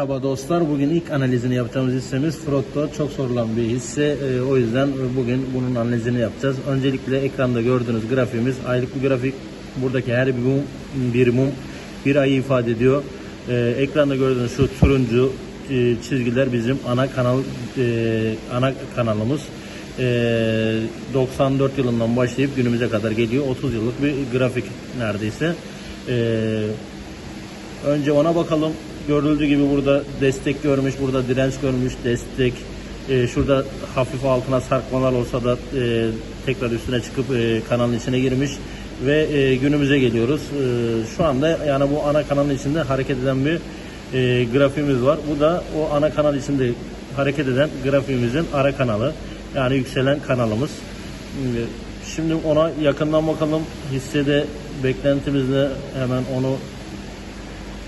Merhaba dostlar. Bugün ilk analizini yapacağımız hissemiz Frotto. Çok sorulan bir hisse. Ee, o yüzden bugün bunun analizini yapacağız. Öncelikle ekranda gördüğünüz grafiğimiz aylık bir grafik. Buradaki her bir mum bir, mum, bir ayı ifade ediyor. Ee, ekranda gördüğünüz şu turuncu e, çizgiler bizim ana kanal e, ana kanalımız. Ee, 94 yılından başlayıp günümüze kadar geliyor. 30 yıllık bir grafik neredeyse. Önce ona bakalım. Görüldüğü gibi burada destek görmüş, burada direnç görmüş, destek. Ee, şurada hafif altına sarkmalar olsa da e, tekrar üstüne çıkıp e, kanalın içine girmiş ve e, günümüze geliyoruz. E, şu anda yani bu ana kanalın içinde hareket eden bir e, grafiğimiz var. Bu da o ana kanal içinde hareket eden grafiğimizin ara kanalı. Yani yükselen kanalımız. Şimdi ona yakından bakalım. Hissede beklentimiz ne? Hemen onu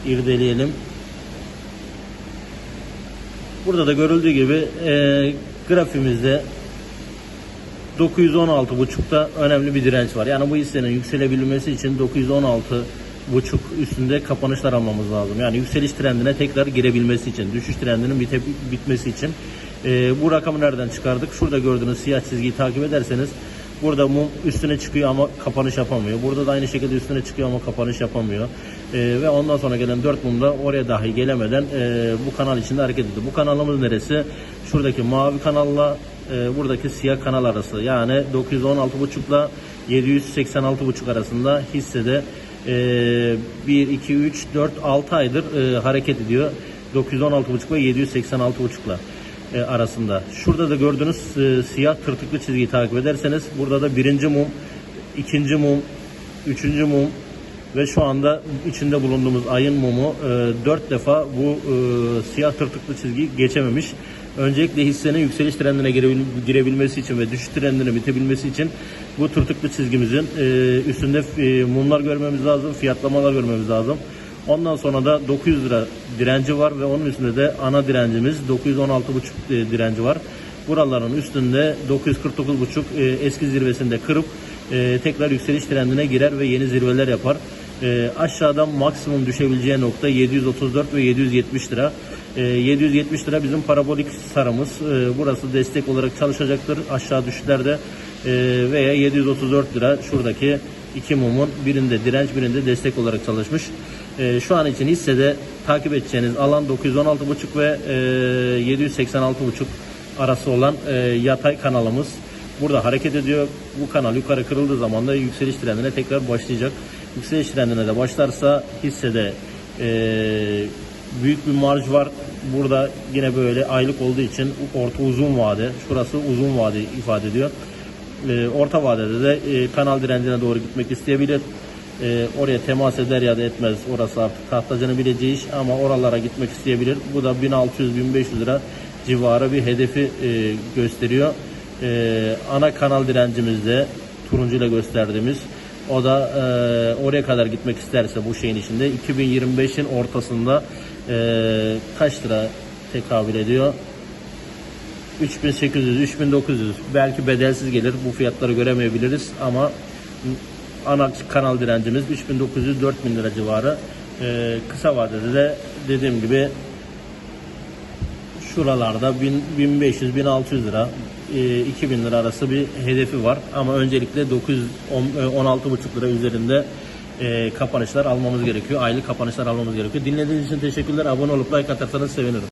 irdeleyelim. Burada da görüldüğü gibi e, grafimizde 916.5'ta önemli bir direnç var. Yani bu hissenin yükselebilmesi için 916 üstünde kapanışlar almamız lazım. Yani yükseliş trendine tekrar girebilmesi için, düşüş trendinin bite, bitmesi için. E, bu rakamı nereden çıkardık? Şurada gördüğünüz siyah çizgiyi takip ederseniz burada mum üstüne çıkıyor ama kapanış yapamıyor. Burada da aynı şekilde üstüne çıkıyor ama kapanış yapamıyor. E, ve ondan sonra gelen 4 mum da oraya dahi gelemeden e, bu kanal içinde hareket ediyor. Bu kanalımız neresi? Şuradaki mavi kanalla e, buradaki siyah kanal arası. Yani 916.5 ile 786.5 arasında hissede e, 1, 2, 3, 4, 6 aydır e, hareket ediyor. 916.5 ve 786.5 ile e, arasında. Şurada da gördüğünüz e, siyah tırtıklı çizgiyi takip ederseniz burada da birinci mum, ikinci mum, üçüncü mum ve şu anda içinde bulunduğumuz ayın mumu e, 4 defa bu e, siyah tırtıklı çizgiyi geçememiş. Öncelikle hissenin yükseliş trendine girebil- girebilmesi için ve düşüş trendine bitebilmesi için bu tırtıklı çizgimizin e, üstünde e, mumlar görmemiz lazım, fiyatlamalar görmemiz lazım. Ondan sonra da 900 lira direnci var ve onun üstünde de ana direncimiz 916,5 e, direnci var. Buraların üstünde 949,5 e, eski zirvesinde kırıp e, tekrar yükseliş trendine girer ve yeni zirveler yapar. Aşağıdan maksimum düşebileceği nokta 734 ve 770 lira. E, 770 lira bizim parabolik sarımız. Burası destek olarak çalışacaktır aşağı düşüşlerde. Veya 734 lira şuradaki iki mumun birinde direnç birinde destek olarak çalışmış. E, şu an için hissede takip edeceğiniz alan 916,5 ve e, 786,5 arası olan e, yatay kanalımız. Burada hareket ediyor. Bu kanal yukarı kırıldığı zaman da yükseliş trendine tekrar başlayacak. Yükseliş trendine de başlarsa hissede e, büyük bir marj var. Burada yine böyle aylık olduğu için orta uzun vade. Şurası uzun vade ifade ediyor. E, orta vadede de e, kanal direncine doğru gitmek isteyebilir. E, oraya temas eder ya da etmez. Orası artık tahtacının bileceği iş ama oralara gitmek isteyebilir. Bu da 1600-1500 lira civarı bir hedefi e, gösteriyor. E, ana kanal direncimizde turuncuyla gösterdiğimiz o da e, oraya kadar gitmek isterse bu şeyin içinde 2025'in ortasında e, kaç lira tekabül ediyor? 3800, 3900 belki bedelsiz gelir. Bu fiyatları göremeyebiliriz ama ana kanal direncimiz 3900 4000 lira civarı. Ee, kısa vadede de dediğim gibi şuralarda 1500 1600 lira e, 2000 lira arası bir hedefi var ama öncelikle 900 16,5 lira üzerinde e, kapanışlar almamız gerekiyor. Aylık kapanışlar almamız gerekiyor. Dinlediğiniz için teşekkürler. Abone olup like atarsanız sevinirim.